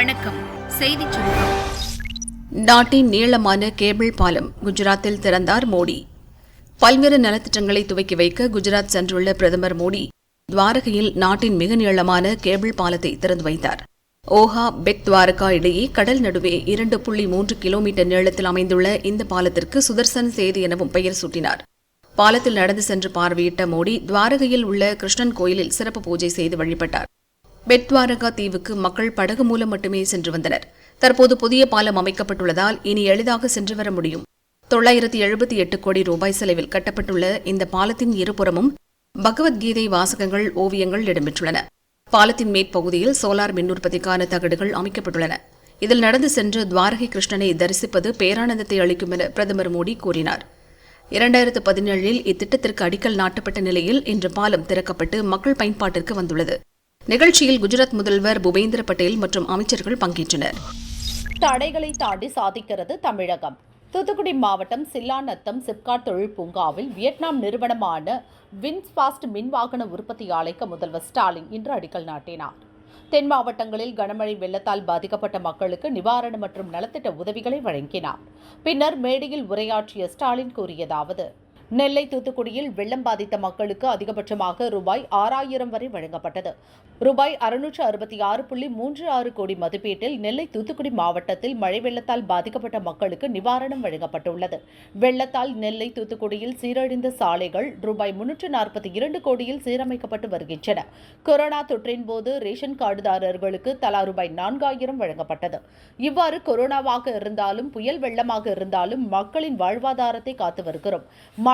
வணக்கம். செய்தி சுருக்கம். நாட்டின் நீளமான கேபிள் பாலம் குஜராத்தில் திறந்தார் மோடி. பல்வேறு நலத்திட்டங்களை துவக்கி வைக்க குஜராத் சென்றுள்ள பிரதமர் மோடி துவாரகையில் நாட்டின் மிக நீளமான கேபிள் பாலத்தை திறந்து வைத்தார். ஓஹா பெக் துவாரகா இடையே கடல் நடுவே இரண்டு புள்ளி மூன்று கிலோமீட்டர் நீளத்தில் அமைந்துள்ள இந்த பாலத்திற்கு சுதர்சன் சேது எனவும் பெயர் சூட்டினார். பாலத்தில் நடந்து சென்று பார்வையிட்ட மோடி துவாரகையில் உள்ள கிருஷ்ணன் கோயிலில் சிறப்பு பூஜை செய்து வழிபட்டார். பெட்வாரகா தீவுக்கு மக்கள் படகு மூலம் மட்டுமே சென்று வந்தனர். தற்போது புதிய பாலம் அமைக்கப்பட்டுள்ளதால் இனி எளிதாக சென்று வர முடியும். தொள்ளாயிரத்தி எழுபத்தி எட்டு கோடி ரூபாய் செலவில் கட்டப்பட்டுள்ள இந்த பாலத்தின் இருபுறமும் பகவத்கீதை வாசகங்கள் ஓவியங்கள் இடம்பெற்றுள்ளன. பாலத்தின் மேற்பகுதியில் சோலார் மின் உற்பத்திக்கான தகடுகள் அமைக்கப்பட்டுள்ளன. இதில் நடந்து சென்று துவாரகை கிருஷ்ணனை தரிசிப்பது பேரானந்தத்தை அளிக்கும் என பிரதமர் மோடி கூறினார். இரண்டாயிரத்து பதினேழில் இத்திட்டத்திற்கு அடிக்கல் நாட்டப்பட்ட நிலையில் இன்று பாலம் திறக்கப்பட்டு மக்கள் பயன்பாட்டிற்கு வந்துள்ளது. நிகழ்ச்சியில் குஜராத் முதல்வர் பூபேந்திர பட்டேல் மற்றும் அமைச்சர்கள் பங்கேற்றனர். தடைகளை தாண்டி சாதிக்கிறது தமிழகம். தூத்துக்குடி மாவட்டம் சில்லாநத்தம் சிப்காட் தொழில் பூங்காவில் வியட்நாம் நிறுவனமான வின்ஸ்பாஸ்ட் மின் வாகன உற்பத்தி ஆலைக்கு முதல்வர் ஸ்டாலின் இன்று அடிக்கல் நாட்டினார். தென் மாவட்டங்களில் கனமழை வெள்ளத்தால் பாதிக்கப்பட்ட மக்களுக்கு நிவாரண மற்றும் நலத்திட்ட உதவிகளை வழங்கினார். பின்னர் மேடையில் உரையாற்றிய ஸ்டாலின் கூறியதாவது நெல்லை தூத்துக்குடியில் வெள்ளம் பாதித்த மக்களுக்கு அதிகபட்சமாக ரூபாய் ஆறாயிரம் வரை வழங்கப்பட்டது. ரூபாய் அறுநூற்று அறுபத்தி ஆறு புள்ளி மூன்று ஆறு கோடி மதிப்பீட்டில் நெல்லை தூத்துக்குடி மாவட்டத்தில் மழை வெள்ளத்தால் பாதிக்கப்பட்ட மக்களுக்கு நிவாரணம் வழங்கப்பட்டுள்ளது. வெள்ளத்தால் நெல்லை தூத்துக்குடியில் சீரழிந்த சாலைகள் ரூபாய் முன்னூற்று நாற்பத்தி இரண்டு கோடியில் சீரமைக்கப்பட்டு வருகின்றன. கொரோனா தொற்றின் போது ரேஷன் கார்டுதாரர்களுக்கு தலா ரூபாய் நான்காயிரம் வழங்கப்பட்டது. இவ்வாறு கொரோனாவாக இருந்தாலும் புயல் வெள்ளமாக இருந்தாலும் மக்களின் வாழ்வாதாரத்தை காத்து வருகிறோம்.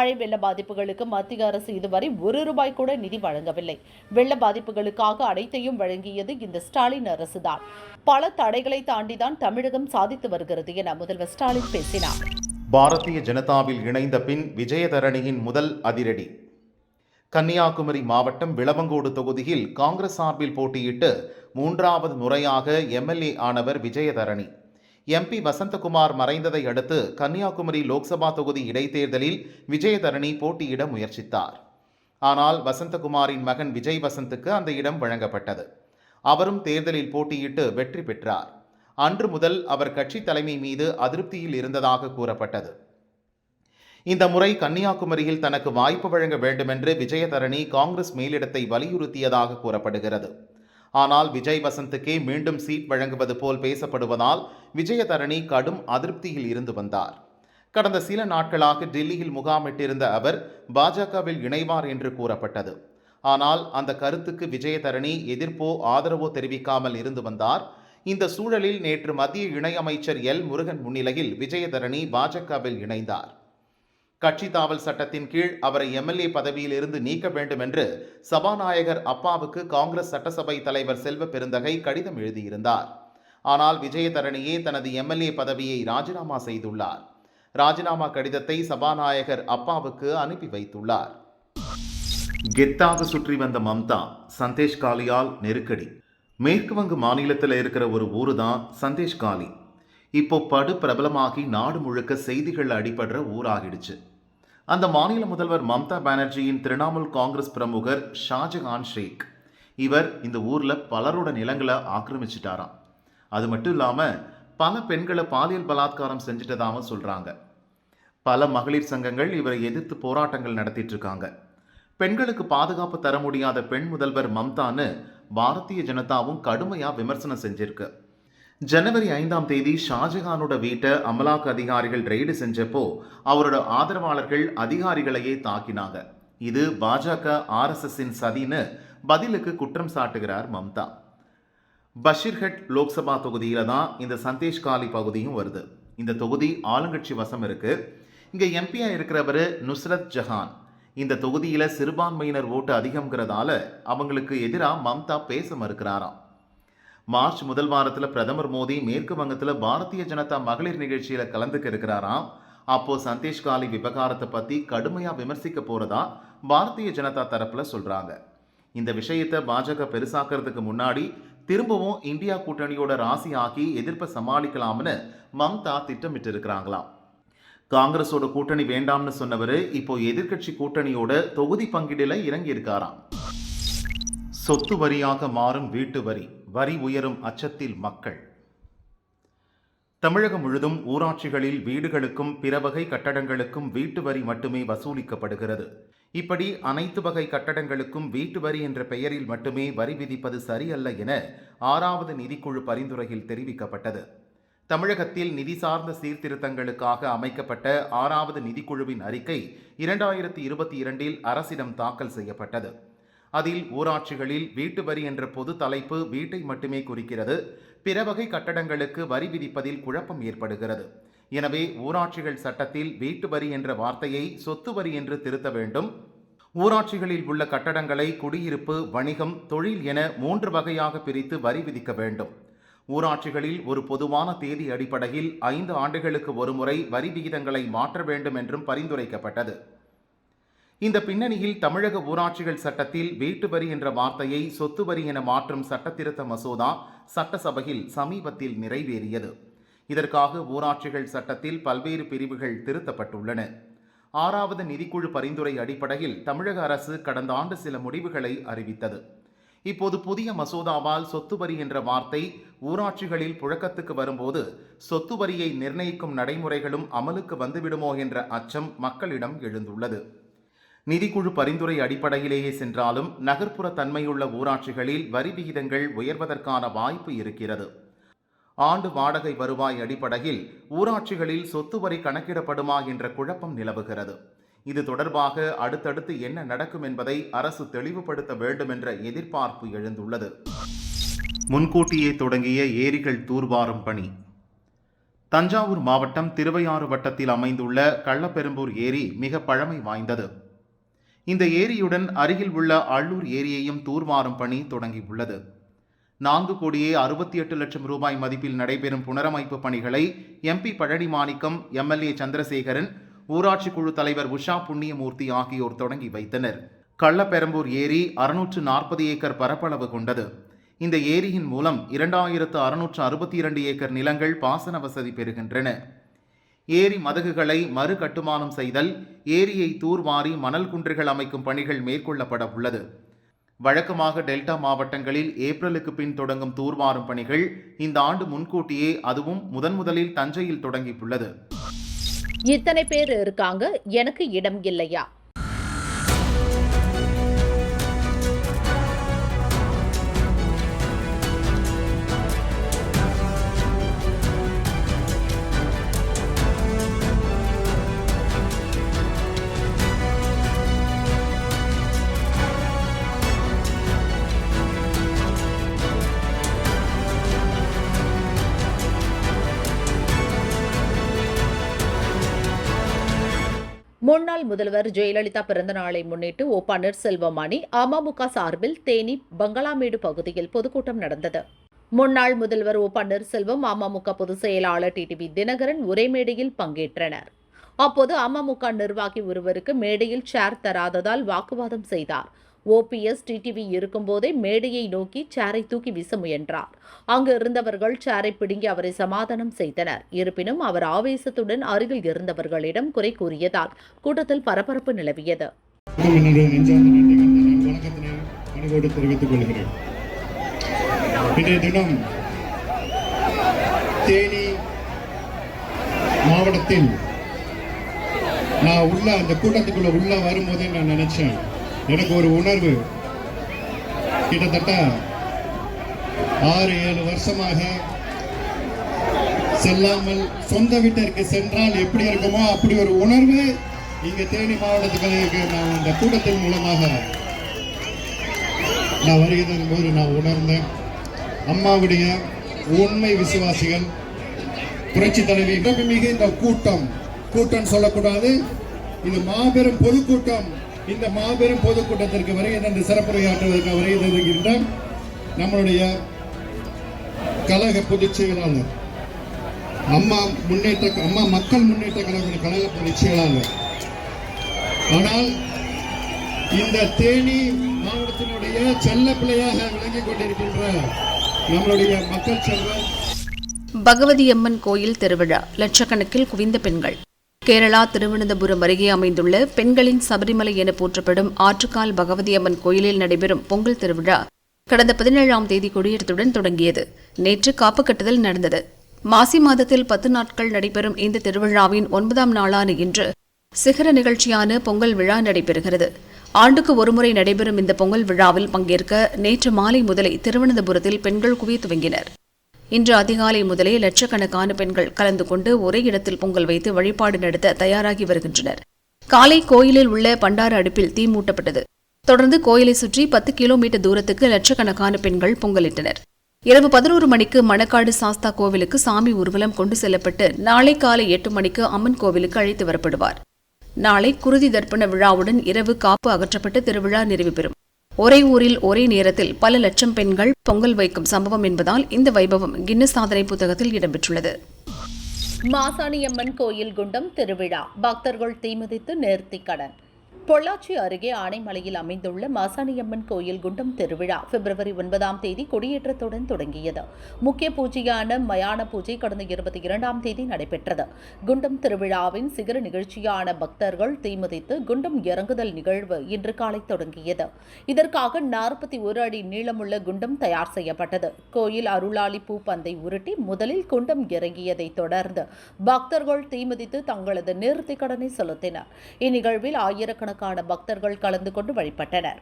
மழை வெள்ள பாதிப்புகளுக்கு மத்திய அரசு இதுவரை ஒரு ரூபாய் கூட நிதி வழங்கவில்லை. வெள்ள பாதிப்புகளுக்காக அனைத்தையும் வழங்கியது இந்த ஸ்டாலின் அரசுதான். பல தடைகளை தாண்டிதான் தமிழகம் சாதித்து வருகிறது என முதல்வர் ஸ்டாலின் பேசினார். பாரதிய ஜனதாவில் இணைந்த பின் விஜயதரணியின் முதல் அதிரடி. கன்னியாகுமரி மாவட்டம் விளவங்கோடு தொகுதியில் காங்கிரஸ் சார்பில் போட்டியிட்டு மூன்றாவது முறையாக எம்எல்ஏ ஆனவர் விஜயதரணி. எம்பி வசந்தகுமார் மறைந்ததை அடுத்து கன்னியாகுமரி லோக்சபா தொகுதி இடைத்தேர்தலில் விஜயதரணி போட்டியிட முயற்சித்தார். ஆனால் வசந்தகுமாரின் மகன் விஜய் வசந்துக்கு அந்த இடம் வழங்கப்பட்டது. அவரும் தேர்தலில் போட்டியிட்டு வெற்றி பெற்றார். அன்று முதல் அவர் கட்சி தலைமை மீது அதிருப்தியில் இருந்ததாக கூறப்பட்டது. இந்த முறை கன்னியாகுமரியில் தனக்கு வாய்ப்பு வழங்க வேண்டுமென்று விஜயதரணி காங்கிரஸ் மேலிடத்தை வலியுறுத்தியதாக கூறப்படுகிறது. ஆனால் விஜய் வசந்துக்கே மீண்டும் சீட் வழங்குவது போல் பேசப்படுவதால் விஜயதரணி கடும் அதிருப்தியில் இருந்து வந்தார். கடந்த சில நாட்களாக டெல்லியில் முகாமிட்டிருந்த அவர் பாஜகவில் இணைவார் என்று கூறப்பட்டது. ஆனால் அந்த கருத்துக்கு விஜயதரணி எதிர்ப்போ ஆதரவோ தெரிவிக்காமல் இருந்து வந்தார். இந்த சூழலில் நேற்று மத்திய இணையமைச்சர் எல் முருகன் முன்னிலையில் விஜயதரணி பாஜகவில் இணைந்தார். கட்சி தாவல் சட்டத்தின் கீழ் அவரை எம்எல்ஏ பதவியில் இருந்து நீக்க வேண்டும் என்று சபாநாயகர் அப்பாவுக்கு காங்கிரஸ் சட்டசபை தலைவர் செல்வ பெருந்தகை கடிதம் எழுதியிருந்தார். ஆனால் விஜயதரணியே தனது எம்எல்ஏ பதவியை ராஜினாமா செய்துள்ளார். ராஜினாமா கடிதத்தை சபாநாயகர் அப்பாவுக்கு அனுப்பி வைத்துள்ளார். கெத்தாக சுற்றி வந்த மம்தா சந்தேஷ் காலியால் நெருக்கடி. மேற்கு வங்க மாநிலத்தில் இருக்கிற ஒரு ஊரு தான் சந்தேஷ் காலி. இப்போ படு பிரபலமாகி நாடு முழுக்க செய்திகள் அடிபடுற ஊராகிடுச்சு. அந்த மாநில முதல்வர் மம்தா பானர்ஜியின் திரிணாமுல் காங்கிரஸ் பிரமுகர் ஷாஜகான் ஷேக். இவர் இந்த ஊரில் பலரோட நிலங்களை ஆக்கிரமிச்சிட்டாராம். அது மட்டும் இல்லாமல் பல பெண்களை பாலியல் பலாத்காரம் செஞ்சிட்டதாகவும் சொல்கிறாங்க பல மகளிர் சங்கங்கள் இவரை எதிர்த்து போராட்டங்கள் நடத்திட்டு இருக்காங்க பெண்களுக்கு பாதுகாப்பு தர முடியாத பெண் முதல்வர் மம்தான்னு பாரதிய ஜனதாவும் கடுமையாக விமர்சனம் செஞ்சிருக்கு. ஜனவரி ஐந்தாம் தேதி ஷாஜகானோட வீட்டை அமலாக்க அதிகாரிகள் ரெய்டு செஞ்சப்போ அவரோட ஆதரவாளர்கள் அதிகாரிகளையே தாக்கினாங்க. இது பாஜக ஆர்எஸ்எஸ்ஸின் சதின்னு பதிலுக்கு குற்றம் சாட்டுகிறார் மம்தா. பஷீர்ஹட் லோக்சபா தொகுதியில் தான் இந்த சந்தேஷ் காலி பகுதியும் வருது. இந்த தொகுதி ஆளுங்கட்சி வசம் இருக்கு. இங்கே எம்பியா இருக்கிறவர் நுஸ்ரத் ஜஹான். இந்த தொகுதியில் சிறுபான்மையினர் ஓட்டு அதிகம்ங்கிறதால அவங்களுக்கு எதிராக மம்தா பேச மறுக்கிறாராம். மார்ச் முதல் வாரத்தில் பிரதமர் மோடி மேற்கு வங்கத்தில் பாரதிய ஜனதா மகளிர் நிகழ்ச்சியில் கலந்துக்க இருக்கிறாராம். அப்போது சந்தேஷ் காலி விவகாரத்தை பற்றி கடுமையாக விமர்சிக்க போகிறதா பாரதிய ஜனதா தரப்பில் சொல்கிறாங்க இந்த விஷயத்தை பாஜக பெருசாக்கிறதுக்கு முன்னாடி திரும்பவும் இந்தியா கூட்டணியோட ராசி ஆக்கி எதிர்ப்பை சமாளிக்கலாம்னு மம்தா திட்டமிட்டு இருக்கிறாங்களாம் காங்கிரஸோட கூட்டணி வேண்டாம்னு சொன்னவர் இப்போ எதிர்க்கட்சி கூட்டணியோட தொகுதி பங்கீடுல இறங்கி இருக்காராம் சொத்து வரியாக மாறும் வீட்டு வரி. வரி உயரும் அச்சத்தில் மக்கள். தமிழகம் முழுதும் ஊராட்சிகளில் வீடுகளுக்கும் பிற வகை கட்டடங்களுக்கும் வீட்டு வரி மட்டுமே வசூலிக்கப்படுகிறது. இப்படி அனைத்து வகை கட்டடங்களுக்கும் வீட்டு வரி என்ற பெயரில் மட்டுமே வரி விதிப்பது சரியல்ல என ஆறாவது நிதிக்குழு பரிந்துரையில் தெரிவிக்கப்பட்டது. தமிழகத்தில் நிதி சார்ந்த சீர்திருத்தங்களுக்காக அமைக்கப்பட்ட ஆறாவது நிதிக்குழுவின் அறிக்கை இரண்டாயிரத்தி இருபத்தி இரண்டில் அரசிடம் தாக்கல் செய்யப்பட்டது. அதில் ஊராட்சிகளில் வீட்டு வரி என்ற பொது தலைப்பு வீட்டை மட்டுமே குறிக்கிறது. பிற வகை கட்டடங்களுக்கு வரி விதிப்பதில் குழப்பம் ஏற்படுகிறது. எனவே ஊராட்சிகள் சட்டத்தில் வீட்டு வரி என்ற வார்த்தையை சொத்து வரி என்று திருத்த வேண்டும். ஊராட்சிகளில் உள்ள கட்டடங்களை குடியிருப்பு வணிகம் தொழில் என மூன்று வகையாக பிரித்து வரி விதிக்க வேண்டும். ஊராட்சிகளில் ஒரு பொதுவான தேதி அடிப்படையில் ஐந்து ஆண்டுகளுக்கு ஒருமுறை வரி விகிதங்களை மாற்ற வேண்டும் என்றும் பரிந்துரைக்கப்பட்டது. இந்த பின்னணியில் தமிழக ஊராட்சிகள் சட்டத்தில் வீட்டு வரி என்ற வார்த்தையை சொத்து வரி என மாற்றும் சட்டத்திருத்த மசோதா சட்டசபையில் சமீபத்தில் நிறைவேறியது. இதற்காக ஊராட்சிகள் சட்டத்தில் பல்வேறு பிரிவுகள் திருத்தப்பட்டுள்ளன. ஆறாவது நிதிக்குழு பரிந்துரை அடிப்படையில் தமிழக அரசு கடந்த ஆண்டு சில முடிவுகளை அறிவித்தது. இப்போது புதிய மசோதாவால் சொத்து வரி என்ற வார்த்தை ஊராட்சிகளில் புழக்கத்துக்கு வரும்போது சொத்து வரியை நிர்ணயிக்கும் நடைமுறைகளும் அமலுக்கு வந்துவிடுமோ என்ற அச்சம் மக்களிடம் எழுந்துள்ளது. நிதிக்குழு பரிந்துரை அடிப்படையிலேயே சென்றாலும் நகர்ப்புற தன்மையுள்ள ஊராட்சிகளில் வரி விகிதங்கள் உயர்வதற்கான வாய்ப்பு இருக்கிறது. ஆண்டு வாடகை வருவாய் அடிப்படையில் ஊராட்சிகளில் சொத்து வரி கணக்கிடப்படுமா என்ற குழப்பம் நிலவுகிறது. இது தொடர்பாக அடுத்தடுத்து என்ன நடக்கும் என்பதை அரசு தெளிவுபடுத்த வேண்டும் என்ற எதிர்பார்ப்பு எழுந்துள்ளது. முன்கூட்டியே தொடங்கிய ஏரிகள் தூர்வாரும் பணி. தஞ்சாவூர் மாவட்டம் திருவையாறு வட்டத்தில் அமைந்துள்ள கள்ளப்பெரும்பூர் ஏரி மிக பழமை வாய்ந்தது. இந்த ஏரியுடன் அருகில் உள்ள அள்ளூர் ஏரியையும் தூர்வாரும் பணி தொடங்கியுள்ளது. நான்கு கோடியே அறுபத்தி எட்டு லட்சம் ரூபாய் மதிப்பில் நடைபெறும் புனரமைப்பு பணிகளை எம்பி பழனி மாணிக்கம் எம்எல்ஏ சந்திரசேகரன் ஊராட்சி குழு தலைவர் உஷா புண்ணியமூர்த்தி ஆகியோர் தொடங்கி வைத்தனர். கள்ளப்பெரம்பூர் ஏரி அறுநூற்று நாற்பது ஏக்கர் பரப்பளவு கொண்டது. இந்த ஏரியின் மூலம் இரண்டாயிரத்து அறுநூற்று அறுபத்தி இரண்டு ஏக்கர் நிலங்கள் பாசன வசதி பெறுகின்றன. ஏரி மதகுகளை மறு கட்டுமானம் செய்தல் ஏரியை தூர்வாரி மணல் குன்றுகள் அமைக்கும் பணிகள் மேற்கொள்ளப்பட உள்ளது. வழக்கமாக டெல்டா மாவட்டங்களில் ஏப்ரலுக்கு பின் தொடங்கும் தூர்வாரும் பணிகள் இந்த ஆண்டு முன்கூட்டியே அதுவும் முதன் முதலில் தஞ்சையில் தொடங்கியுள்ளது. இத்தனை பேர் இருக்காங்க எனக்கு இடம் இல்லையா? முன்னாள் முதல்வர் ஜெயலலிதா பிறந்த நாளை முன்னிட்டு ஓ பன்னீர்செல்வம் அணி அமமுக சார்பில் தேனி பங்களாமேடு பகுதியில் பொதுக்கூட்டம் நடந்தது. முன்னாள் முதல்வர் ஓ பன்னீர்செல்வம் அமமுக பொதுச் செயலாளர் டிடிவி தினகரன் ஒரே மேடையில் பங்கேற்றனர். அப்போது அமமுக நிர்வாகி ஒருவருக்கு மேடையில் சேர் தராததால் வாக்குவாதம் செய்தார். ஓபிஎஸ் டிடிவி இருக்கும்போதே மேடையை நோக்கி சேரை தூக்கி வீச முயன்றார். அங்கு இருந்தவர்கள் சேரை பிடுங்கி அவரை சமாதானம் செய்தனர். இருப்பினும் அவர் ஆவேசத்துடன் அருகில் இருந்தவர்களிடம் குறை கூறியதால் கூட்டத்தில் பரபரப்பு நிலவியது. தேனி மாவட்டத்தில் நான் உள்ள அந்த கூட்டத்துக்குள்ள உள்ள வரும்போதே நான் நினைச்சேன். எனக்கு ஒரு உணர்வு. கிட்டத்தட்ட ஆறு ஏழு வருஷமாக செல்லாமல் சொந்த வீட்டிற்கு சென்றால் எப்படி இருக்குமோ அப்படி ஒரு உணர்வு இங்க தேனி மாவட்டத்துக்கு நான் இந்த கூட்டத்தின் மூலமாக நான் வருகிறதன் போது நான் உணர்ந்தேன். அம்மாவுடைய உண்மை விசுவாசிகள் புரட்சி தலைவி மிக இந்த கூட்டம். கூட்டம் சொல்லக்கூடாது. இது மாபெரும் பொதுக்கூட்டம். இந்த மாபெரும் பொதுக்கூட்டத்திற்கு வருகை தந்து சிறப்புரையாற்றுவதற்கு வருகை தருகின்ற நம்மளுடைய கழக பொதுச் செயலாளர் அம்மா முன்னேற்ற அம்மா மக்கள் முன்னேற்ற கழக கழக பொதுச் செயலாளர். ஆனால் இந்த தேனி மாவட்டத்தினுடைய செல்ல பிள்ளையாக விளங்கிக் கொண்டிருக்கின்ற நம்மளுடைய மக்கள் செல்வம். பகவதி அம்மன் கோயில் திருவிழா. லட்சக்கணக்கில் குவிந்த பெண்கள். கேரளா திருவனந்தபுரம் அருகே அமைந்துள்ள பெண்களின் சபரிமலை என போற்றப்படும் ஆற்றுக்கால் பகவதி அம்மன் கோயிலில் நடைபெறும் பொங்கல் திருவிழா கடந்த பதினேழாம் தேதி கொடியேற்றத்துடன் தொடங்கியது. நேற்று காப்பு கட்டுதல் நடந்தது. மாசி மாதத்தில் பத்து நாட்கள் நடைபெறும் இந்த திருவிழாவின் ஒன்பதாம் நாளான இன்று சிகர நிகழ்ச்சியான பொங்கல் விழா நடைபெறுகிறது. ஆண்டுக்கு ஒருமுறை நடைபெறும் இந்த பொங்கல் விழாவில் பங்கேற்க நேற்று மாலை முதலே திருவனந்தபுரத்தில் பெண்கள் குவிய துவங்கினர். இன்று அதிகாலை முதலே லட்சக்கணக்கான பெண்கள் கலந்து கொண்டு ஒரே இடத்தில் பொங்கல் வைத்து வழிபாடு நடத்த தயாராகி வருகின்றனர். காலை கோயிலில் உள்ள பண்டார அடுப்பில் தீ மூட்டப்பட்டது. தொடர்ந்து கோயிலை சுற்றி பத்து கிலோமீட்டர் தூரத்துக்கு லட்சக்கணக்கான பெண்கள் பொங்கலிட்டனர். இரவு பதினோரு மணிக்கு மணக்காடு சாஸ்தா கோவிலுக்கு சாமி ஊர்வலம் கொண்டு செல்லப்பட்டு நாளை காலை எட்டு மணிக்கு அம்மன் கோவிலுக்கு அழைத்து வரப்படுவார். நாளை குருதி தர்ப்பண விழாவுடன் இரவு காப்பு அகற்றப்பட்டு திருவிழா நிறைவு பெறும். ஒரே ஊரில் ஒரே நேரத்தில் பல லட்சம் பெண்கள் பொங்கல் வைக்கும் சம்பவம் என்பதால் இந்த வைபவம் கின்னஸ் சாதனை புத்தகத்தில் இடம்பெற்றுள்ளது. மாசாணியம்மன் கோயில் குண்டம் திருவிழா. பக்தர்கள் தீமிதித்து நேர்த்திக்கடன். பொள்ளாச்சி அருகே ஆனைமலையில் அமைந்துள்ள மாசாணியம்மன் கோயில் குண்டம் திருவிழா பிப்ரவரி ஒன்பதாம் தேதி கொடியேற்றத்துடன் தொடங்கியது. முக்கிய பூஜையான மயான பூஜை கடந்த இருபத்தி இரண்டாம் தேதி நடைபெற்றது. குண்டம் திருவிழாவின் சிகர நிகழ்ச்சியான பக்தர்கள் தீமதித்து குண்டம் இறங்குதல் நிகழ்வு இன்று காலை தொடங்கியது. இதற்காக நாற்பத்தி ஒரு அடி நீளமுள்ள குண்டம் தயார் செய்யப்பட்டது. கோயில் அருளாளி பூப்பந்தை உருட்டி முதலில் குண்டம் இறங்கியதைத் தொடர்ந்து பக்தர்கள் தீமதித்து தங்களது நேர்த்திக் கடனை செலுத்தினர். இந்நிகழ்வில் ஆயிரக்கணக்கான ஆயிரக்கணக்கான பக்தர்கள் கலந்து கொண்டு வழிபட்டனர்.